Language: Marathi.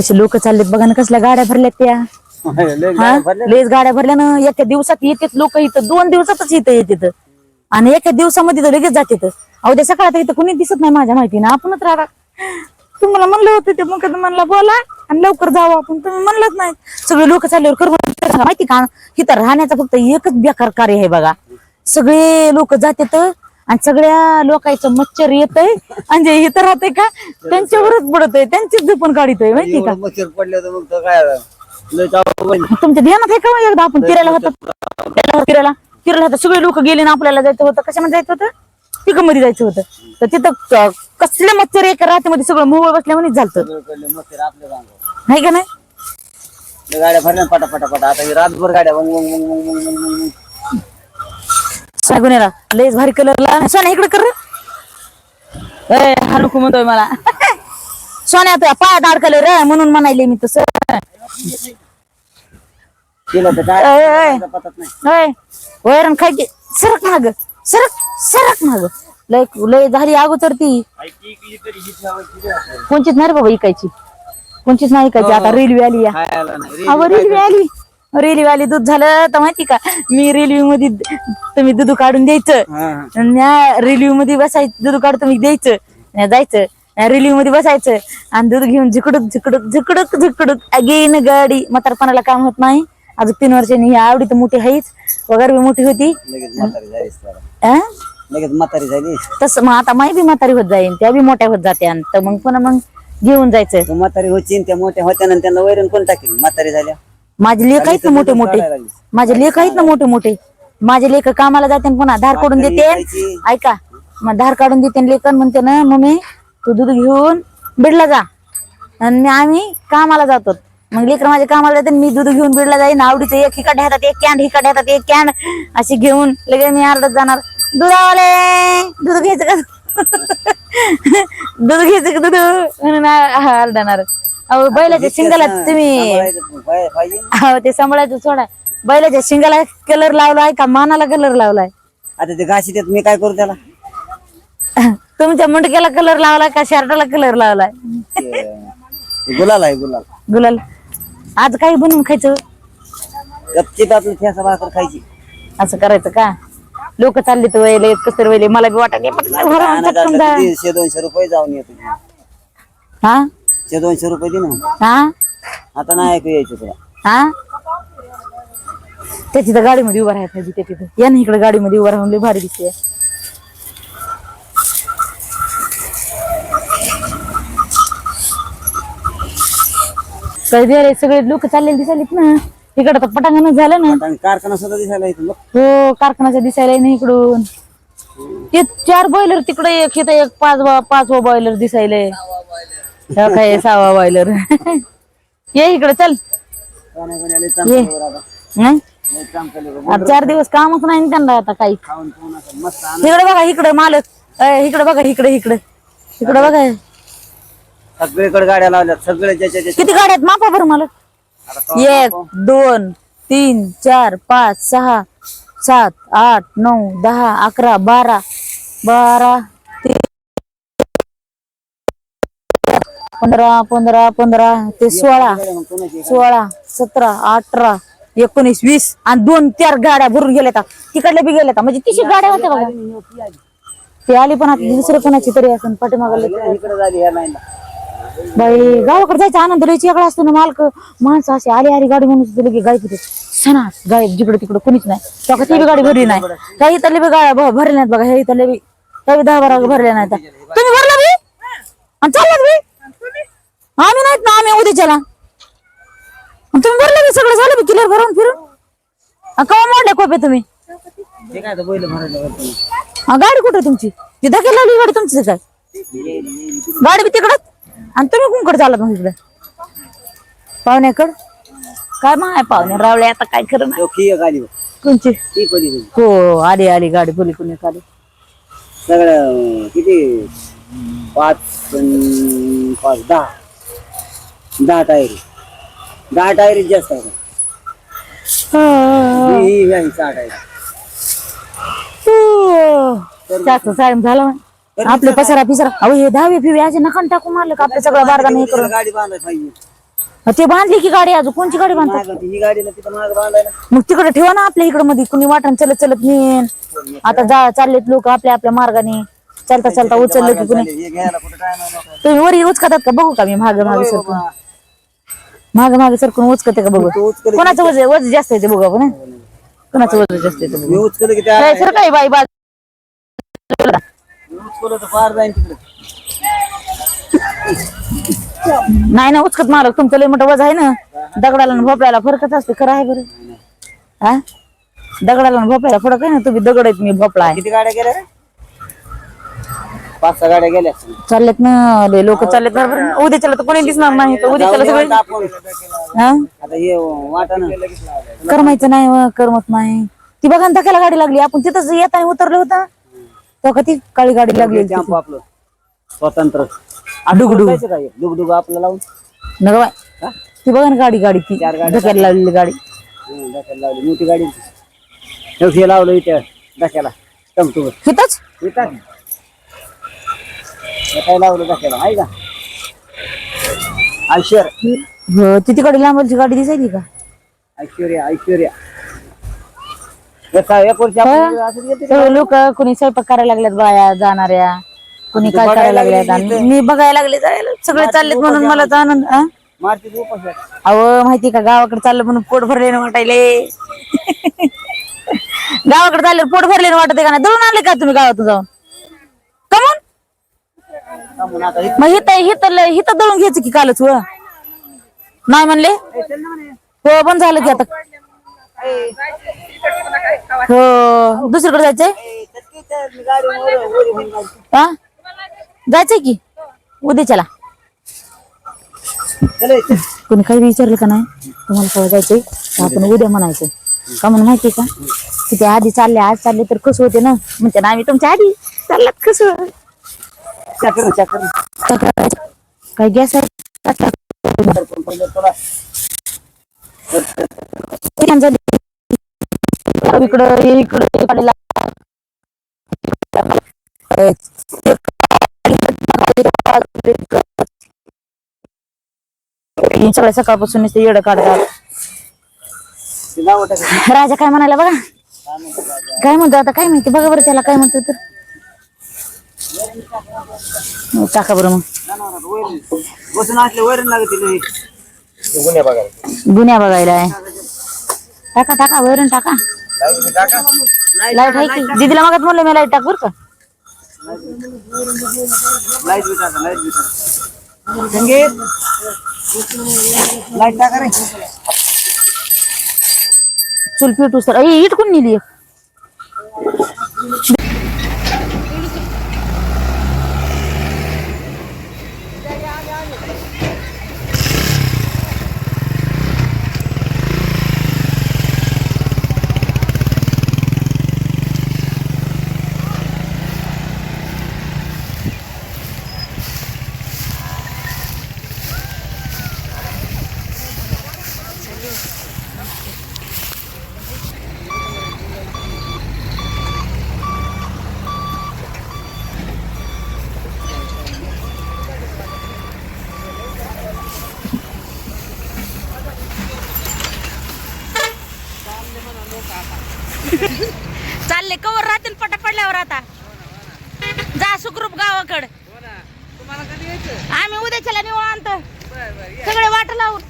कसे लोक चाललेत बघा ना कसल्या गाड्या भरल्यात त्या. हा? गाड्या भरल्या. लेस गाड्या भरल्या ना एका दिवसात येतात लोक इथं दोन दिवसातच इथं येतात. आणि एका दिवसामध्ये तर लगेच जातात. अहो त्या सकाळात इथं कुणी दिसत नाही माझ्या माहितीनं आपणच राहा तुम्हाला म्हणलं होतं ते मग म्हणला बोला आणि लवकर जावं आपण. तुम्ही म्हणलंच नाही. सगळे लोक चालल्यावर कर माहिती का? इथं राहण्याचा फक्त एकच बेकार कार्य आहे बघा. सगळे लोक जातात आणि सगळ्या लोकांचं मच्छर येत आहे आणि जे तर राहते का? त्यांच्यावरच पडत आहे त्यांचीच झोपून काढितोय माहिती का? मच्छर पडले तर मग काय तुमच्या ध्यानात आहे का हो एकदा आपण फिरायला होतो? फिरायला फिरायला? होतं. सगळे लोक गेले ना आपल्याला जायचं होतं. कशामध्ये जायचं होतं? पिकामध्ये जायचं होतं. तर तिथं कसले मच्छर एका रात्रीमध्ये सगळं मोहळ बसल्यामुळे झालं नाही का नाही? गाड्या भरल्या पाटा पाटा आता रातभर गाड्या मग मग मग मग मग मग मग सागुनेला लयच भारी कलरला सोन्या इकडे कर. ए, हा नको म्हणतोय मला. सोन्या तुझ्या पायात अडकले रे म्हणून म्हणायले मी तसं. केलं तर काय? नाही. होय वैरण खायची सरक माग. सरक सरक माग. लय लय झाली अगोदर ती. कोणचीच नाही रे बाबा इकायची. कोणचीच नाही इकायची. आता रेल्वे आली या. खायला नाही. अहो रेल्वे आली. रेल्वे आली दूध झालं तर माहिती का? मी रेल्वे मध्ये तुम्ही दूध काढून द्यायचं. रेल्वे मध्ये बसायचं दूध काढून तुम्ही द्यायचं. जायचं. रेल्वे मध्ये बसायचं. आणि दूध घेऊन झिकडूक झिकडूक झिकडूक झिकडूक. अगेन गाडी म्हातारपणाला काम होत नाही. अजून तीन वर्षांनी ही आवडी तर मोठी आहेच वगैरे बी मोठी होती. लगेच म्हातारी झाली तसं मग आता माही बी म्हातारी होत जाईन. त्या बी मोठ्या होत जात्या तर मग पुन्हा मग घेऊन जायचं. म्हातारी होची त्या मोठ्या होत्या त्यांना वैरण कोण टाकेल? म्हातारी झाल्या. माझे लेख आहेत ना मोठे मोठे. माझे लेख आहेत ना मोठे मोठे. माझे लेख कामाला जाते आणि पुन्हा धार काढून देते. ऐका मग धार काढून देते लेखन म्हणते ना मम्मी तू दूध घेऊन बीडला जा. आणि आम्ही कामाला जातो. मग लेकर माझ्या कामाला जाते मी दूध घेऊन बीडला जाईन. आवडीचं एक हिकडे हातात एक कॅन्ड हिकडे हातात एक कॅन्ड. अशी घेऊन लगेच मी अर्धत जाणार. दुधावाले दूध घ्यायचं का? दूध घ्यायचं का दूध? म्हणून अर्धणार अहो बैलाच्या शिंगाला तुम्ही सांभाळायचं पाय- पाहिजे हो ते सांभाळायचं सोडा. बैलाच्या शिंगाला कलर लावलाय का मानाला कलर लावलाय? आता ते घाशी देत मी काय करू त्याला? तुमच्या मुंडक्याला कलर लावलाय का शर्टाला कलर लावलाय? ते- ते गुलाल आहे गुलाल. गुलाल. आज काही बनवून खायचं? गपचित आपली ठेसा भाकर खायची. असं करायचं का? लोक चालले तर वयले कसर वयले? मला बी वाटत नाही, पटकन जा. दोनशे रुपये जाऊन येतो. हा? शे दोनशे रुपये दे ना हा? आता नाही ऐकू यायचं तुला. हा? त्याची तर गाडीमध्ये उभा राहायला पाहिजे त्या तिथं. या ना इकडे गाडीमध्ये उभा राहून भारी दिसते. कधी अरे सगळे लोक चाललेले दिसायलेत ना. इकडं तर पटांगण झालं ना. आणि कारखाना सुद्धा दिसायला येतो बघ. हो कारखान्याचा दिसायला नाही इकडून. ते चार बॉयलर तिकडे एक इथं एक पाच पाचवा बॉयलर दिसायले. काय सहावा बॉयलर ये इकडे चल. आता हं? चार दिवस कामच नाही ना त्यांना आता काही. इकडे बघा इकडे मालक. अय, इकडे बघा इकडे इकडे. इकडे बघा. सगळीकडे गाड्या लावल्यात सगळे ज्याच्या किती गाड्या आहेत? मापा बरं मालक एक दोन तीन चार पाच सहा सात आठ नऊ दहा अकरा बारा. बारा ते पंधरा पंधरा पंधरा ते सोळा. सोळा सतरा अठरा एकोणीस वीस आणि दोन चार गाड्या भरून गेल्या तिकडल्या बी गेल्या म्हणजे तिशी गाड्या होत्या बघा. ते आली पण आता दुसरं कोणाची तरी असं पाठीमागले लाईनला. बाई गावाकडे जायचा आनंद लयच वेगळा असतो ना मालक. माणसं असे आली आली गाडी म्हणून सुद्धा लगे गाय पिते सणास गाय जिकडे तिकडे कोणीच नाही. तेव्हा ती बी गाडी भरली नाही. काही इथले बी गाड्या भरल्या नाहीत बघा हे इथले बी. काही दहा बारा भरल्या नाहीत. तुम्ही भरला बी आणि चाललात बी आम्ही आणि तुम्ही भरलं बी सगळं झालं बी क्लिअर भरून फिरून. कवा मोडले कोपे तुम्ही? ते काय तर बैल भरायला वरती. हा, गाडी कुठे तुमची? ती धकेल लावली गाडी तुमची काय गाडी बी तिकडच. आणि तुम्ही कुंकड चालत मग इकडे. पाहुण्याकड. काय माय पाहुणे? रावळे आता काय खरं नाही. तो बघ. तुमची ती पली बघ. हो आली आली गाडी. बोली कुणी आली. सगळं किती? पाच अन् पाच दहा. दहा टायरी दहा टायरी जास्त आहे ही- ही- ही आहे सहा टायरी त्याच सायम झालं. आपले पसारा पिसारा अहो हे दहावी फिवी असे नकान टाकून मारलं का आपलं सगळं बारदा नाही करून गाडी बांधायला पाहिजे ते बांधली की गाडी अजून कोणची गाडी बांधतात मागं ती ही तिथं माग बांधायला मग तिकडे ठेवा ना आपल्या इकडे मध्ये कुणी वाटण चलत चलत नेन आता जा चाललेत लोक आपल्या आपल्या मार्गाने चालता चालता उचललं की कुणी हे घ्यायला कुठं टाइम आहे लोकांना. तुम्ही वरी उचकतात का बघू का मी मागे मागे सरकून मागे मागे सरकून उचकते का बघू? तू उचकलं कोणाचं वज वज जास्त येते बघू आपण हं? कोणाचं वज जास्त येते की त्या काय सर काय बाई बाज मी उचकलं तर फार जाईन तिकडे. नाही ना उचकत मालक तुमचं लय मोठं वज आहे ना. दगडाला आणि भोपळ्याला फरकच असते खरं आहे बरं. हा? दगडाला आणि भोपळ्याला फरक आहे ना तुम्ही दगड आहेत मी भोपळा आहे. किती गाड्या गेल्या रे? पाच सहा गाड्या गेल्या चाललेत ना लय लोक चाललेत बरोबर उद्याच्याला तर कोणी दिसणार नाही. तर उद्याच्याला सगळे आता आपण हा? आता हे वाटाणं करमायचं नाही व, करमत नाही. ती बघा ना धक्याला गाडी लागली. आपण तिथंच येताना उतरलो होता. तो का ती काळी गाडी लागली आपलं स्वतंत्र डुगडुग जायचं काय डुगडुग आपलं लावून नग बाय? ती बघा ना गाडी गाडी ती धक्याला लावलेली गाडी हं, डोक्याला लावली मोठी गाडी हे लावलं इथे डोक्याला टमटुवर हिथंच इथं काय लावलं डोक्याला आहे का? ऐश्वर. हो, तिकडे लांबलची गाडी दिसायली का? ऐश्वर्या ऐश्वर्या. एका एक वर्षी आपण असं गेलते का? लोक कोणी स्वयंपाक करायला लागल्यात बाया जाणाऱ्या. कोणी काय करायला लागल्यात आणि मी बघायला लागले जायला सगळे चाललेत म्हणून मला तर आनंद हा? मारतीत उपास आहे. अहो माहिती का गावाकडे चाललं म्हणून पोट भरले वाटायले. गावाकडे चाललं पोट भरले वाटत का नाही? दळून आले का तुम्ही गावातून जाऊन कमून का म्हणून आता इथं- मग हित हित हित दळून घ्यायचं की कालच व? नाही म्हणले? हो पण झालं की आता. हो दुसरीकडे जायचंय? हा जायचंय की? उद्या चला कोणी काही विचारलं का नाही? तुम्हाला केव्हा जायचंय? आपण उद्या म्हणायचं का म्हणून माहितीये का? की आधी चालले आज चालले तर कसं होते ना? म्हणते ना आम्ही तुमच्या आधी चाललात कसं? चल कर, चल कर. काय गॅस आहे टाकला. इकडं हे इकडं हे सगळ्या सकाळपासून नुसते येडं काढतात राजा काय म्हणाला बघा काय म्हणतो आता काय माहिती बघा बरं त्याला काय म्हणतो तर टाका बरं मग. बसून असले वैरण लागत तिथे. गुन्हे बघायला. गुन्ह्या बघायला आहे. टाका टाका वैरण टाका. लाइट आहे की? दीदीला मागत म्हणलं मी लाइट टाक बरं का. लाइट बी टाका लाइट बी टाका संगीत. लाइट टाका रे. चुल पेटू सर. इट कोण नेली चालले कवर राहतील पटा पडल्यावर आता. जा सुखरूप गावाकड. आम्ही उद्याच्याला निवांत. सगळे वाट लावून.